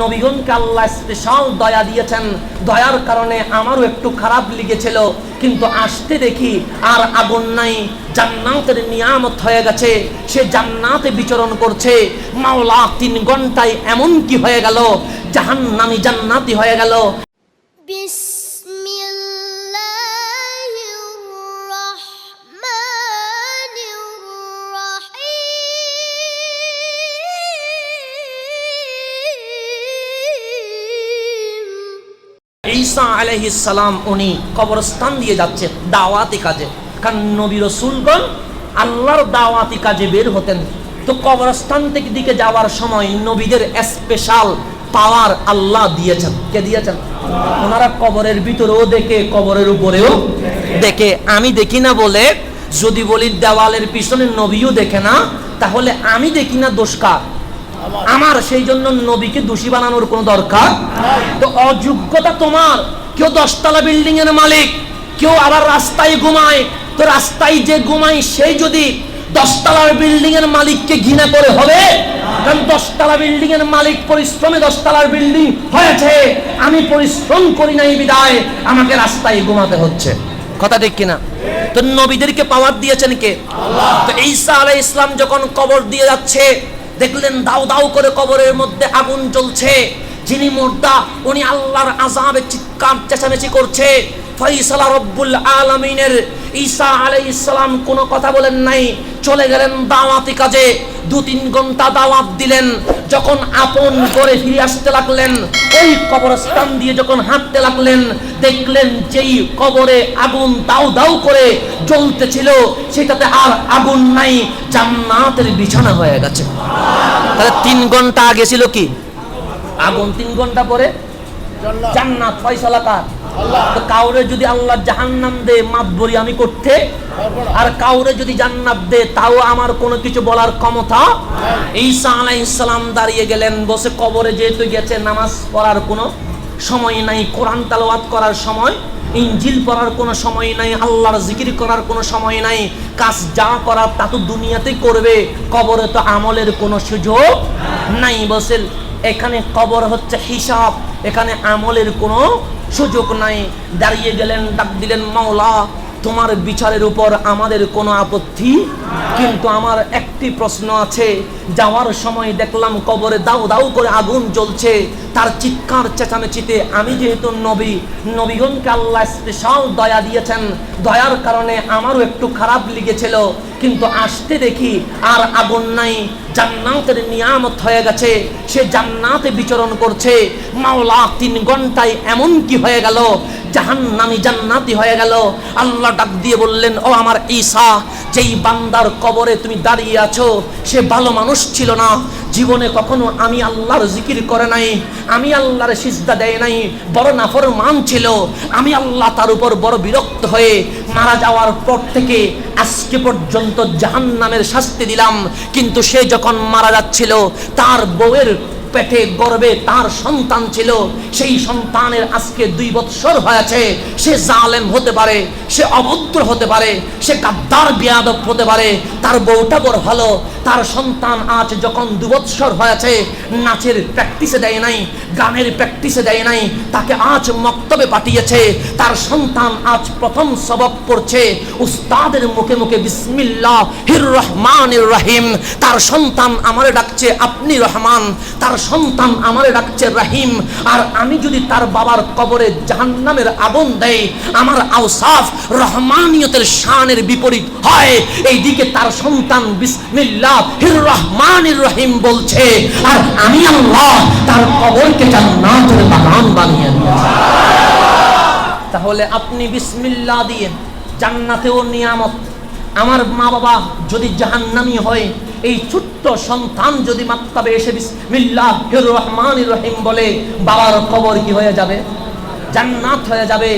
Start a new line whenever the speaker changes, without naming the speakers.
নবীগণকে আল্লাহ special দয়া দিয়েছেন। দয়ার কারণে আমারও একটু খারাপ লেগেছিল, কিন্তু আসতে দেখি আর আগুন নাই। জান্নাতের নিয়ামত হয়ে গেছে, সে জান্নাতে বিচরণ করছে। মাওলা তিন ঘন্টায় এমন কি হয়ে গেল? জাহান্নামি জান্নাতি হয়ে গেল।
বিশ
ঈসা আলাইহিস সালাম উনি কবরস্থান দিয়ে যাচ্ছে দাওয়াতি কাজে। কারণ নবী রসুলগণ আল্লাহর দাওয়াতি কাজে বের হতেন। তো কবরস্থান থেকে দিকে যাওয়ার সময় নবীদের স্পেশাল পাওয়ার আল্লাহ দিয়েছেন। কে দিয়েছেন? ওনারা কবরের ভিতরেও দেখে, কবরের উপরেও দেখে। আমি দেখি না বলে যদি বলি দেওয়ালের পিছনে নবীও দেখে না, তাহলে আমি দেখি না দোষকার আমার সেই জন্য নবীকে দোষী বানানোর কোনো দরকার? তো অযোগ্যতা তোমার। কেউ দশতলা বিল্ডিং এর মালিক, কেউ আবার রাস্তায় ঘুমায়। তো রাস্তায় যে ঘুমায়, সেই যদি দশতলার বিল্ডিং এর মালিককে ঘৃণা করে হবে, কারণ দশতলা বিল্ডিং এর মালিক পরিশ্রমে দশতলার বিল্ডিং হয়েছে। আমি পরিশ্রম করি নাই বিদায়, আমাকে রাস্তায় ঘুমাতে হচ্ছে। কথা ঠিক কিনা? তো নবীদেরকে পাওয়ার দিয়েছেন কে? তো ঈসা আলাই ইসলাম যখন কবর দিয়ে যাচ্ছে দেখলেন দাও দাও করে কবরের মধ্যে আগুন জ্বলছে। যিনি মোর্দা, উনি আল্লাহর আজাবে চিৎকার চেঁচামেচি করছে। ফয়সালা রব্বুল আলমিনের ঈসা আলাই ইসলাম কোনো কথা বলেন নাই। চলে গেলেন দাওয়াতি কাজে। দু তিন ঘণ্টা দাওয়াত দিলেন। যখন আপন করে ফিরে আসতে লাগলেন ওই কবরস্থান দিয়ে যখন হাঁটতে লাগলেন, দেখলেন যেই কবরে আগুন দাউ দাউ করে জ্বলতেছিল, সেটাতে আর আগুন নাই, জান্নাতের বিছানা হয়ে গেছে। তাহলে তিন ঘণ্টা আগে ছিল কি? আগুন তিন ঘণ্টা পরে? জান্নাত, ফয়সালা কার? কাউরে যদি আল্লাহ জাহান্নাম দে মাতবরি আমি করতে। আর কাউরে যদি জান্নাত দে, তাও আমার কোনো কিছু বলার ক্ষমতা ঈসা আলাইহিস সালাম দাঁড়িয়ে গেলেন, বসে কবরে যেহেতু গেছে, নামাজ পড়ার কোনো সময় নাই, কোরআন তালাওয়াত করার সময় ইঞ্জিল পড়ার কোনো সময় নাই, আল্লাহর জিকির করার কোনো সময় নাই, কাজ যা করার তা তো দুনিয়াতেই করবে, কবরে তো আমলের কোনো সুযোগ নাই বসেল এখানে কবর হচ্ছে হিসাব, এখানে আমলের কোনো সুযোগ নাই। দাঁড়িয়ে গেলেন, ডাক দিলেন, মাওলা, তোমার বিচারের উপর আমাদের কোনো আপত্তি? কিন্তু আমার একটি প্রশ্ন আছে, যাওয়ার সময় দেখলাম কবরে দাউ দাউ করে আগুন জ্বলছে। তার চিৎকার চেঁচামেচিতে আমি যেহেতু নবী, নবীগণকে আল্লাহ স্পেশাল দয়া দিয়েছেন। দয়ার কারণে আমারও একটু খারাপ লেগেছিল। কিন্তু আসতে দেখি আর আগুন নাই। জান্নাতের নিয়ামত হয়ে গেছে। সে জান্নাতে বিচরণ করছে। মাওলা তিন ঘন্টায় এমন কি হয়ে গেল? জাহান্নামি জান্নাতি হয়ে গেল। আল্লাহ ডাক দিয়ে বললেন, ও আমার ঈসা, যেই বান্দার কবরে তুমি দাঁড়িয়ে আছো, সে ভালো মানুষ ছিল না। জীবনে কখনো আমি আল্লাহর জিকির করে নাই, আমি আল্লাহর সিজদা দেয় নাই, বড় নাফর মান ছিল। আমি আল্লাহ তার উপর বড় বিরক্ত হয়ে মারা যাওয়ার পর থেকে আজকে পর্যন্ত জাহান্নামের শাস্তি দিলাম। কিন্তু সে যখন মারা যাচ্ছিল, তার বউয়ের পেটে গর্বে তার সন্তান ছিল। সেই সন্তানের আজকে দুই বৎসর হয়েছে, সে জালেম হতে পারে, সে অভদ্র হতে পারে, সে গাদ্দার বিয়াদব হতে পারে, তার বউটা বড় ভালো তার সন্তান আজ যখন দু বৎসর হয়েছে, নাচের প্র্যাকটিসে দেয় নাই, গানের প্র্যাকটিসে দেয় নাই, তাকে আজ মক্তবে পাঠিয়েছে। তার সন্তান আজ প্রথম সবক পড়ছে। উস্তাদের মুখে মুখে বিসমিল্লাহ, হির রহমান রাহিম। তার সন্তান আমারে ডাকছে, আপনি রহমান। তার সন্তান আমারে ডাকছে, রাহিম। আর আমি যদি তার বাবার কবরে জাহান্নামের আগুন দেয় আমার আওসাফ রহমানিয়তের শানের বিপরীত হয়। এইদিকে তার সন্তান বিসমিল্লাহ হির রহমান রহিম বলছে, আর আমি আল্লাহ তার কবরকে জান্নাতের বাগান বানিয়ে তাহলে আপনি বিসমিল্লাহ দিয়ে জান্নাতেও নিয়ামত। আমার মা বাবা যদি জাহান্নামি হয়, এই ছোট্ট সন্তান যদি মাত্তাবে এসে বিসমিল্লাহ রহমান রহিম বলে, বাবার কবর কি হয়ে যাবে? জান্নাত হয়ে যাবে।